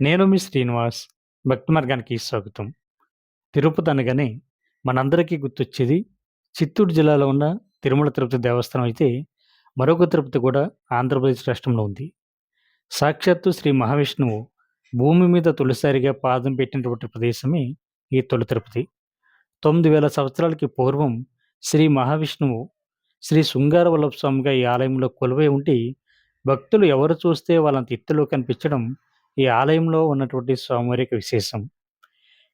నేను మీ శ్రీనివాస్ భక్తి మార్గానికి స్వాగతం. తిరుపతి అనగానే మనందరికీ గుర్తొచ్చేది చిత్తూరు జిల్లాలో ఉన్న తిరుమల తిరుపతి దేవస్థానం అయితే మరొక తిరుపతి కూడా ఆంధ్రప్రదేశ్ రాష్ట్రంలో ఉంది. సాక్షాత్తు శ్రీ మహావిష్ణువు భూమి మీద తొలిసారిగా పాదం పెట్టినటువంటి ప్రదేశమే ఈ తొలి తిరుపతి. తొమ్మిది వేల సంవత్సరాలకి పూర్వం శ్రీ మహావిష్ణువు శ్రీ శృంగార వల్లభ స్వామిగా ఈ ఆలయంలో కొలువై ఉండి భక్తులు ఎవరు చూస్తే వాళ్ళంత ఎత్తులో కనిపించడం ఈ ఆలయంలో ఉన్నటువంటి స్వామివారి యొక్క విశేషం.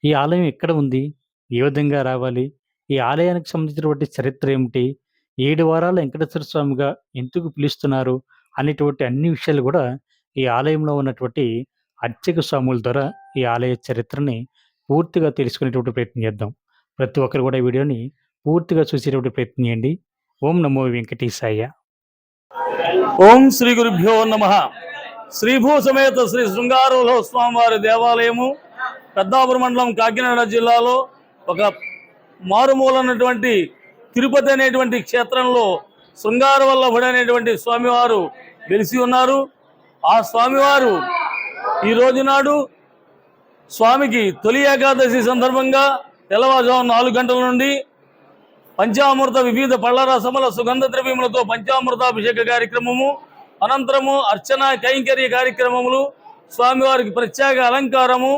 ఈ ఆలయం ఎక్కడ ఉంది? ఏ విధంగా రావాలి? ఈ ఆలయానికి సంబంధించినటువంటి చరిత్ర ఏమిటి? ఏడు వారాల వెంకటేశ్వర స్వామిగా ఎందుకు పిలుస్తున్నారు? అనేటువంటి అన్ని విషయాలు కూడా ఈ ఆలయంలో ఉన్నటువంటి అర్చక స్వాముల ద్వారా ఈ ఆలయ చరిత్రని పూర్తిగా తెలుసుకునేటువంటి ప్రయత్నం చేద్దాం. ప్రతి ఒక్కరు కూడా ఈ వీడియోని పూర్తిగా చూసేటువంటి ప్రయత్నం చేయండి. ఓం నమో వెంకటేశాయ. ఓం శ్రీ గురుభ్యో నమ. శ్రీభూ సమేత శ్రీ శృంగారులో స్వామివారి దేవాలయము పెద్దాపురం మండలం కాకినాడ జిల్లాలో ఒక మారుమూలనటువంటి తిరుపతి అనేటువంటి క్షేత్రంలో శృంగార వల్లభుడు అనేటువంటి స్వామివారు వెలిసి ఉన్నారు. ఆ స్వామివారు ఈ రోజు నాడు స్వామికి తొలి ఏకాదశి సందర్భంగా తెల్లవారుజాము నాలుగు గంటల నుండి పంచామృత వివిధ పళ్ళ రసముల సుగంధ ద్రవ్యములతో పంచామృతాభిషేక కార్యక్రమము అనంతరము అర్చన కైంకర్య కార్యక్రమములు స్వామివారికి ప్రత్యేక అలంకారము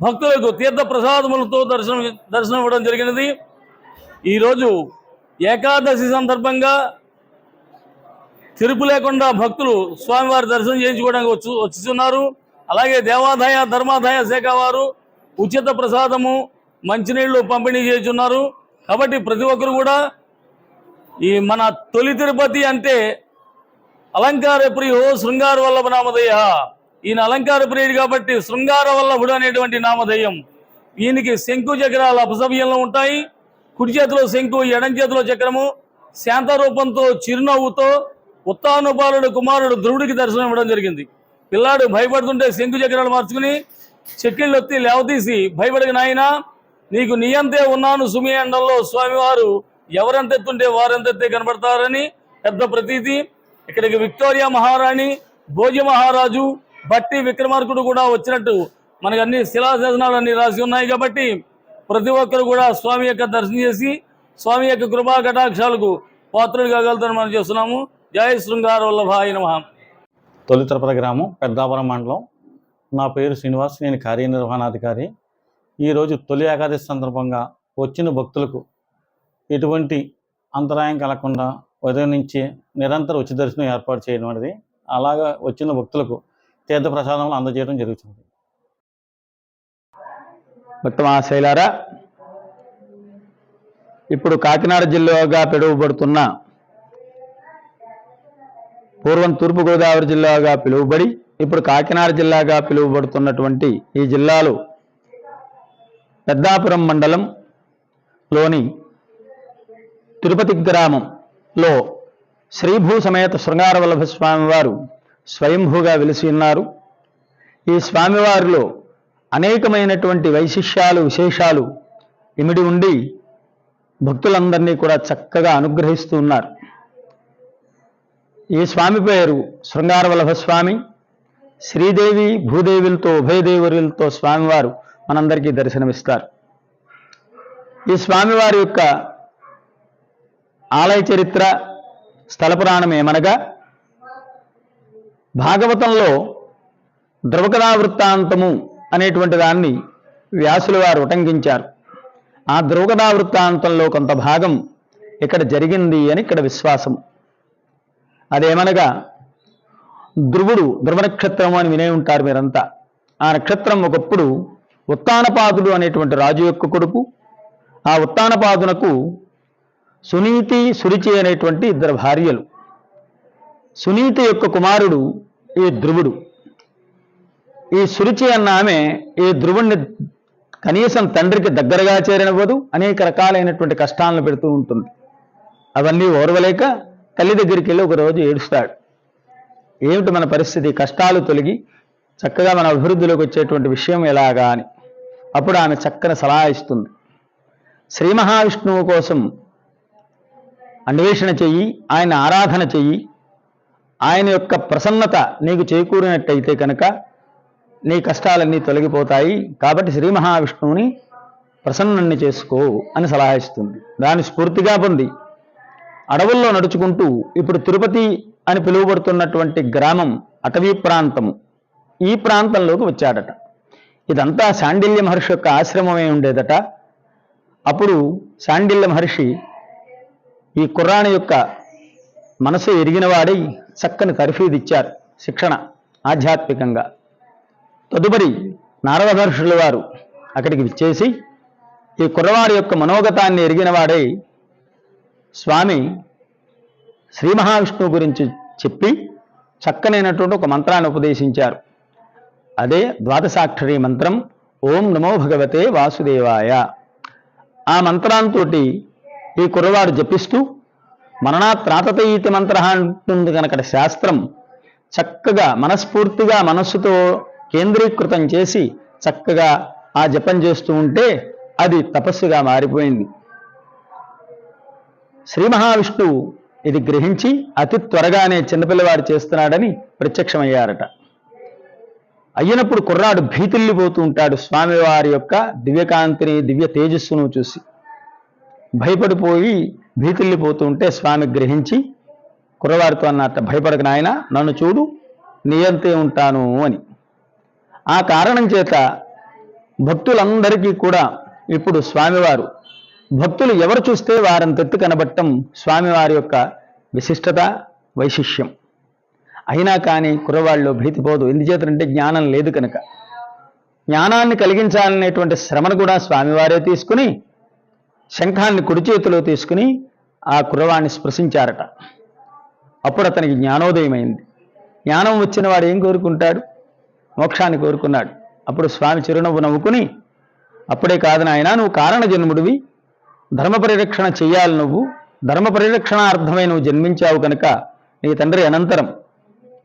భక్తులకు తీర్థ ప్రసాదములతో దర్శనం దర్శనం ఇవ్వడం జరిగినది. ఈరోజు ఏకాదశి సందర్భంగా తిరుపు లేకుండా భక్తులు స్వామివారి దర్శనం చేయించుకోవడానికి వచ్చి వచ్చుతున్నారు అలాగే దేవాదాయ ధర్మాదాయ శాఖ వారు ఉచిత ప్రసాదము మంచినీళ్ళు పంపిణీ చేస్తున్నారు కాబట్టి ప్రతి ఒక్కరు కూడా ఈ మన తొలి తిరుపతి అంటే అలంకార ప్రియుడు శృంగార వల్లభ నామధేయ. ఈయన అలంకార ప్రియుడు కాబట్టి శృంగార వల్లభుడు అనేటువంటి నామధేయం. ఈయనకి శంకు చక్రాలు అపసవ్యంలో ఉంటాయి. కుడి చేతిలో శంకు ఎడం చేతిలో చక్రము. శాంత రూపంతో చిరునవ్వుతో ఉత్తానుపాలుడు కుమారుడు ధ్రువుడికి దర్శనం ఇవ్వడం జరిగింది. పిల్లాడు భయపడుతుంటే శంకు చక్రాలు మార్చుకుని చెక్కిళ్ళు ఒత్తి లేవతీసి భయపడిన నాయనా నీకు నీయంతే ఉన్నాను సుమి ఎండల్లో స్వామివారు. ఎవరెంతెత్తుంటే వారెంతెత్తే కనబడతారని పెద్ద ప్రతీతి. ఇక్కడికి విక్టోరియా మహారాణి భోజ మహారాజు బట్టి విక్రమార్కుడు కూడా వచ్చినట్టు మనకు అన్ని శిలాశాసనాలు అన్ని రాసి ఉన్నాయి కాబట్టి ప్రతి ఒక్కరు కూడా స్వామి యొక్క దర్శనం చేసి స్వామి యొక్క కృపా కటాక్షాలకు పాత్రులు కాగలుగుతారని మనం చేస్తున్నాము. జయ శృంగార వల్లభాయ నమః. తొలి గ్రామం పెద్దాపురం మండలం. నా పేరు శ్రీనివాస్ నేను కార్యనిర్వహణాధికారి. ఈరోజు తొలి ఏకాదశి సందర్భంగా వచ్చిన భక్తులకు ఎటువంటి అంతరాయం కలగకుండా ఉదయం నుంచి నిరంతర ఉచిత దర్శనం ఏర్పాటు చేయడం అనేది అలాగా వచ్చిన భక్తులకు తీర్థ ప్రసాదములు అందజేయడం జరుగుతుంది. భక్త మహాశైలారా ఇప్పుడు కాకినాడ జిల్లాగా పిలువబడుతున్న పూర్వం తూర్పుగోదావరి జిల్లాగా పిలువబడి ఇప్పుడు కాకినాడ జిల్లాగా పిలువబడుతున్నటువంటి ఈ జిల్లాలో పెద్దాపురం మండలంలోని తిరుపతి గ్రామం లో శ్రీభూ సమేత శృంగారవల్లభ స్వామివారు స్వయంభూగా వెలిసి ఉన్నారు. ఈ స్వామివారిలో అనేకమైనటువంటి వైశిష్యాలు విశేషాలు ఇమిడి ఉండి భక్తులందరినీ కూడా చక్కగా అనుగ్రహిస్తూ ఉన్నారు. ఈ స్వామి పేరు శృంగారవల్లభ స్వామి. శ్రీదేవి భూదేవులతో ఉభయదేవులతో స్వామివారు మనందరికీ దర్శనమిస్తారు. ఈ స్వామివారి యొక్క ఆలయ చరిత్ర స్థల పురాణం ఏమనగా? భాగవతంలో ద్రవకథా వృత్తాంతము అనేటువంటి దాన్ని వ్యాసుల వారు ఉటంకించారు. ఆ ద్రవకథా వృత్తాంతంలో కొంత భాగం ఇక్కడ జరిగింది అని ఇక్కడ విశ్వాసం. అదేమనగా? ధ్రువుడు ధ్రువ నక్షత్రం అని వినే ఉంటారు మీరంతా. ఆ నక్షత్రం ఒకప్పుడు ఉత్తానపాదుడు అనేటువంటి రాజు యొక్క కొడుకు ఆ ఉత్తానపాదునకు సునీతి సురిచి అనేటువంటి ఇద్దరు భార్యలు. సునీతి యొక్క కుమారుడు ఈ ధ్రువుడు. ఈ సురుచి అన్న ఆమె ఈ ధ్రువుణ్ణి కనీసం తండ్రికి దగ్గరగా చేరనివ్వదు. అనేక రకాలైనటువంటి కష్టాలను పెడుతూ ఉంటుంది. అవన్నీ ఓర్వలేక తల్లి దగ్గరికి వెళ్ళి ఒకరోజు ఏడుస్తాడు. ఏమిటి మన పరిస్థితి? కష్టాలు తొలగి చక్కగా మన అభివృద్ధిలోకి వచ్చేటువంటి విషయం ఎలాగా అని. అప్పుడు ఆమె చక్కని సలహా ఇస్తుంది. శ్రీ మహావిష్ణువు కోసం అన్వేషణ చెయ్యి ఆయన ఆరాధన చెయ్యి. ఆయన యొక్క ప్రసన్నత నీకు చేకూరినట్టయితే కనుక నీ కష్టాలన్నీ తొలగిపోతాయి. కాబట్టి శ్రీ మహావిష్ణువుని ప్రసన్నుణ్ణి చేసుకో అని సలహా ఇస్తుంది. దాని స్ఫూర్తిగా పొంది అడవుల్లో నడుచుకుంటూ ఇప్పుడు తిరుపతి అని పిలువబడుతున్నటువంటి గ్రామం అటవీ ప్రాంతము. ఈ ప్రాంతంలోకి వచ్చాడట. ఇదంతా శాండిల్య మహర్షి యొక్క ఆశ్రమమే ఉండేదట. అప్పుడు శాండిల్య మహర్షి ఈ కుర్రాని యొక్క మనసు ఎరిగినవాడై చక్కని తర్ఫీదు ఇచ్చారు శిక్షణ ఆధ్యాత్మికంగా. తదుపరి నారద మహర్షుల వారు అక్కడికి విచ్చేసి ఈ కుర్రవాడి యొక్క మనోగతాన్ని ఎరిగినవాడై స్వామి శ్రీ మహావిష్ణువు గురించి చెప్పి చక్కనైనటువంటి ఒక మంత్రాన్ని ఉపదేశించారు. అదే ద్వాదశాక్షరి మంత్రం ఓం నమో భగవతే వాసుదేవాయ. ఆ మంత్రాంతో ఈ కుర్రవాడు జపిస్తూ మననాత్ రాతతీతి మంత్ర అంటుంది కనుక శాస్త్రం చక్కగా మనస్ఫూర్తిగా మనస్సుతో కేంద్రీకృతం చేసి చక్కగా ఆ జపం చేస్తూ ఉంటే అది తపస్సుగా మారిపోయింది. శ్రీ మహావిష్ణువు ఇది గ్రహించి అతి త్వరగానే చిన్నపిల్లవాడు చేస్తున్నాడని ప్రత్యక్షమయ్యారట. అయినప్పుడు కుర్రాడు భీతిల్లిపోతూ ఉంటాడు స్వామివారి యొక్క దివ్యకాంతిని దివ్య తేజస్సును చూసి. భయపడిపోయి భీతుల్లిపోతుంటే స్వామి గ్రహించి కుర్రవారితో అన్నట్ట భయపడక నాయన నన్ను చూడు నియంతే ఉంటాను అని. ఆ కారణం చేత భక్తులందరికీ కూడా ఇప్పుడు స్వామివారు భక్తులు ఎవరు చూస్తే వారంతెత్తు కనబట్టం స్వామివారి యొక్క విశిష్టత వైశిష్యం అయినా కానీ కుర్రవాళ్ళు భీతిపోదు ఎందుచేతంటే జ్ఞానం లేదు కనుక. జ్ఞానాన్ని కలిగించాలనేటువంటి శ్రమను కూడా స్వామివారే తీసుకుని శంఖాన్ని కుడి చేతిలో తీసుకుని ఆ కుర్రవాణ్ణి స్పృశించారట. అప్పుడు అతనికి జ్ఞానోదయమైంది. జ్ఞానం వచ్చిన వాడు ఏం కోరుకుంటాడు? మోక్షాన్ని కోరుకున్నాడు. అప్పుడు స్వామి చిరునవ్వు నవ్వుకుని అప్పుడే కాదు నాయన నువ్వు కారణ జన్ముడివి ధర్మ పరిరక్షణ చెయ్యాలి నువ్వు. ధర్మ పరిరక్షణార్థమై నువ్వు జన్మించావు కనుక నీ తండ్రి అనంతరం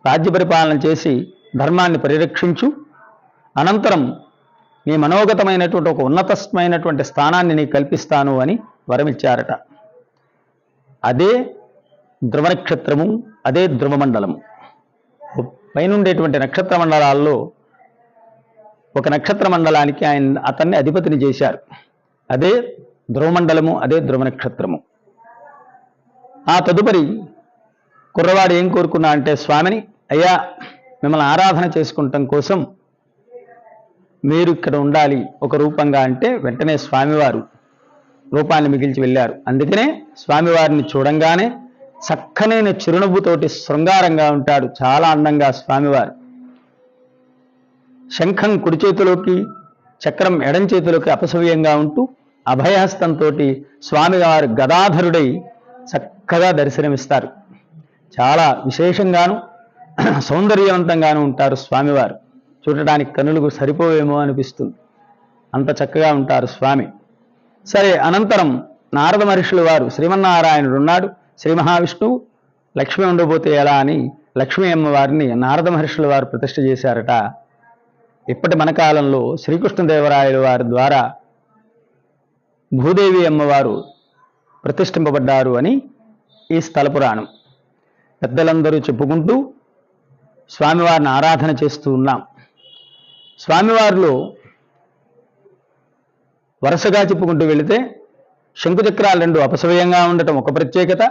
రాజ్య పరిపాలన చేసి ధర్మాన్ని పరిరక్షించు. అనంతరం నీ మనోగతమైనటువంటి ఒక ఉన్నతమైనటువంటి స్థానాన్ని నీకు కల్పిస్తాను అని వరమిచ్చారట. అదే ధ్రువ నక్షత్రము అదే ధ్రువమండలము. పైనుండేటువంటి నక్షత్ర మండలాల్లో ఒక నక్షత్ర మండలానికి ఆయన అతన్ని అధిపతిని చేశారు. అదే ధ్రువమండలము అదే ధ్రువ నక్షత్రము ఆ తదుపరి కుర్రవాడు ఏం కోరుకున్నా అంటే స్వామిని అయ్యా మిమ్మల్ని ఆరాధన చేసుకుంటాం కోసం మీరు ఇక్కడ ఉండాలి ఒక రూపంగా అంటే వెంటనే స్వామివారు రూపాన్ని మిగిల్చి వెళ్ళారు. అందుకనే స్వామివారిని చూడంగానే చక్కనైన చిరునవ్వుతోటి శృంగారంగా ఉంటాడు చాలా అందంగా స్వామివారు. శంఖం కుడి చేతిలోకి చక్రం ఎడం చేతిలోకి అపసవ్యంగా ఉంటూ అభయహస్తంతో స్వామివారు గదాధరుడై చక్కగా దర్శనమిస్తారు. చాలా విశేషంగాను సౌందర్యవంతంగాను ఉంటారు స్వామివారు. చూడటానికి కనులకు సరిపోవేమో అనిపిస్తుంది. అంత చక్కగా ఉంటారు స్వామి. సరే అనంతరం నారద మహర్షులు వారు శ్రీమన్నారాయణుడు ఉన్నాడు. శ్రీ మహావిష్ణువు లక్ష్మి ఉండబోతే ఎలా అని లక్ష్మీ అమ్మవారిని నారద మహర్షుల వారు ప్రతిష్ఠ చేశారట. ఇప్పటి మన కాలంలో శ్రీకృష్ణదేవరాయల వారి ద్వారా భూదేవి అమ్మవారు ప్రతిష్ఠింపబడ్డారు అని ఈ స్థల పురాణం. పెద్దలందరూ చెప్పుకుంటూ స్వామివారిని ఆరాధన చేస్తూ ఉన్నాం. స్వామివార్లు వరుసగా చెప్పుకుంటూ వెళితే శంకుచక్రాలు రెండు అపసవ్యంగా ఉండటం ఒక ప్రత్యేకత.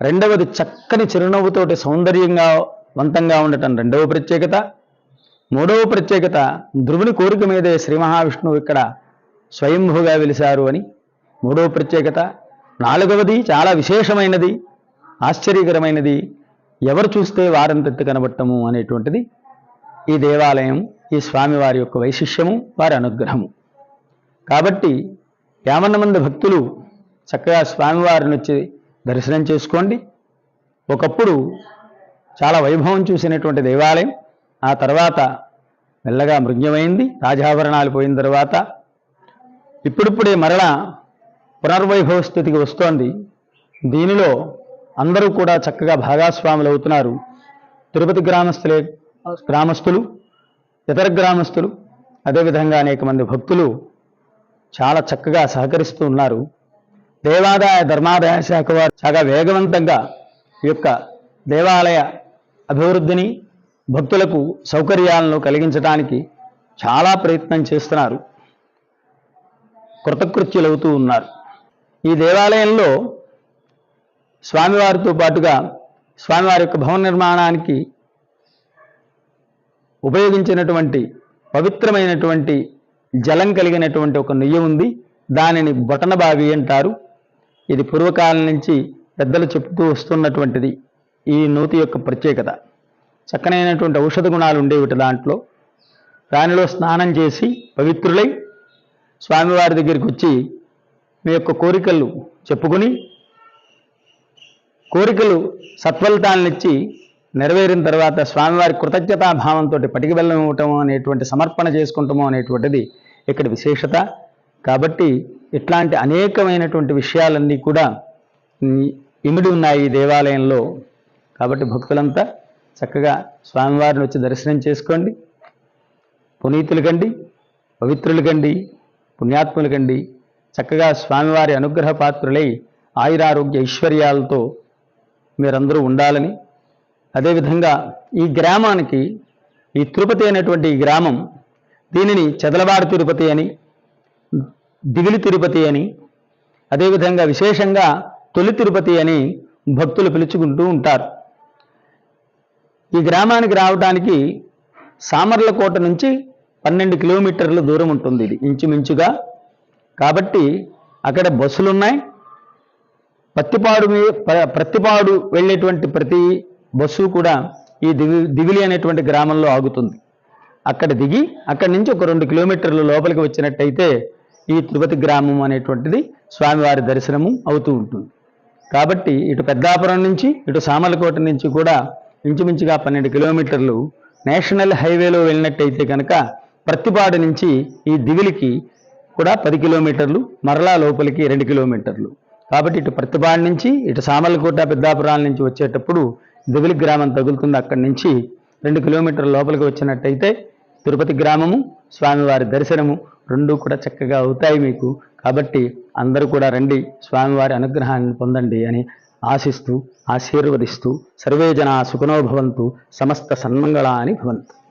రెండవది చక్కని చిరునవ్వుతోటి సౌందర్యంగా వంతంగా ఉండటం రెండవ ప్రత్యేకత. మూడవ ప్రత్యేకత ధ్రువుని కోరిక మీదే శ్రీ మహావిష్ణువు ఇక్కడ స్వయంభూగా వెలిశారు అని. మూడవ ప్రత్యేకత నాలుగవది చాలా విశేషమైనది ఆశ్చర్యకరమైనది ఎవరు చూస్తే వారంతెత్తు కనబట్టము అనేటువంటిది ఈ దేవాలయం ఈ స్వామివారి యొక్క వైశిష్యము వారి అనుగ్రహము. కాబట్టి యామన్న మంది భక్తులు చక్కగా స్వామివారిని వచ్చి దర్శనం చేసుకోండి. ఒకప్పుడు చాలా వైభవం చూసినటువంటి దేవాలయం ఆ తర్వాత మెల్లగా మృగ్యమైంది రాజాభరణాలు పోయిన తర్వాత ఇప్పుడిప్పుడే మరలా పునర్వైభవ స్థితికి వస్తోంది. దీనిలో అందరూ కూడా చక్కగా భాగస్వాములు అవుతున్నారు తిరుపతి గ్రామస్తులే గ్రామస్తులు ఇతర గ్రామస్తులు అదేవిధంగా అనేక మంది భక్తులు చాలా చక్కగా సహకరిస్తూ ఉన్నారు. దేవాదాయ ధర్మాదాయ శాఖ వారు చాలా వేగవంతంగా ఈ యొక్క దేవాలయ అభివృద్ధిని భక్తులకు సౌకర్యాలను కలిగించడానికి చాలా ప్రయత్నం చేస్తున్నారు. కృతకృత్యులవుతూ ఉన్నారు. ఈ దేవాలయంలో స్వామివారితో పాటుగా స్వామివారి యొక్క భవన నిర్మాణానికి ఉపయోగించినటువంటి పవిత్రమైనటువంటి జలం కలిగినటువంటి ఒక నెయ్యి ఉంది. దానిని బొటనబావి అంటారు. ఇది పూర్వకాలం నుంచి పెద్దలు చెప్తూ వస్తున్నటువంటిది. ఈ నూతి యొక్క ప్రత్యేకత. చక్కనైనటువంటి ఔషధ గుణాలు ఉండేవిటి దాంట్లో. దానిలో స్నానం చేసి పవిత్రులై స్వామివారి దగ్గరికి వచ్చి మీ యొక్క కోరికలు చెప్పుకుని కోరికలు సత్ఫలితాలనిచ్చి నెరవేరిన తర్వాత స్వామివారి కృతజ్ఞతాభావంతో పటికి బెల్లం అనేటువంటి సమర్పణ చేసుకుంటాము అనేటువంటిది ఇక్కడ విశేషత. కాబట్టి ఇట్లాంటి అనేకమైనటువంటి విషయాలన్నీ కూడా ఇమిడి ఉన్నాయి ఈ దేవాలయంలో. కాబట్టి భక్తులంతా చక్కగా స్వామివారిని వచ్చి దర్శనం చేసుకోండి. పునీతులు కండి పవిత్రులు కండి పుణ్యాత్ములు కండి. చక్కగా స్వామివారి అనుగ్రహ పాత్రులై ఆయురారోగ్య ఐశ్వర్యాలతో మీరందరూ ఉండాలని అదేవిధంగా ఈ గ్రామానికి ఈ తిరుపతి అనేటువంటి ఈ గ్రామం దీనిని చెదలవాడు తిరుపతి అని దిగిలి తిరుపతి అని అదేవిధంగా విశేషంగా తొలి తిరుపతి అని భక్తులు పిలుచుకుంటూ ఉంటారు. ఈ గ్రామానికి రావడానికి సామర్లకోట నుంచి పన్నెండు కిలోమీటర్ల దూరం ఉంటుంది ఇది ఇంచుమించుగా. కాబట్టి అక్కడ బస్సులు ఉన్నాయి పత్తిపాడు మీ ప్రతిపాడు వెళ్ళేటువంటి ప్రతి బస్సు కూడా ఈ దివి దివిలి అనేటువంటి గ్రామంలో ఆగుతుంది. అక్కడ దిగి అక్కడి నుంచి ఒక రెండు కిలోమీటర్ల లోపలికి వచ్చినట్టయితే ఈ తిరుపతి గ్రామం అనేటువంటిది స్వామివారి దర్శనము అవుతూ ఉంటుంది. కాబట్టి ఇటు పెద్దాపురం నుంచి ఇటు సామలకోట నుంచి కూడా ఇంచుమించుగా పన్నెండు కిలోమీటర్లు నేషనల్ హైవేలో వెళ్ళినట్టయితే కనుక ప్రతిపాడు నుంచి ఈ దివిలికి కూడా పది కిలోమీటర్లు మరలా లోపలికి రెండు కిలోమీటర్లు. కాబట్టి ఇటు ప్రతిపాడు నుంచి ఇటు సామలకోట పెద్దాపురాల నుంచి వచ్చేటప్పుడు దివిలి గ్రామం తగులుతుంది. అక్కడి నుంచి రెండు కిలోమీటర్ల లోపలికి వచ్చినట్టయితే తిరుపతి గ్రామము స్వామివారి దర్శనము రెండు కూడా చక్కగా అవుతాయి మీకు. కాబట్టి అందరూ కూడా రండి స్వామివారి అనుగ్రహాన్ని పొందండి అని ఆశిస్తూ ఆశీర్వదిస్తూ సర్వే జనా సుఖనోభవంతు సమస్త సన్మంగళాని భవంతు.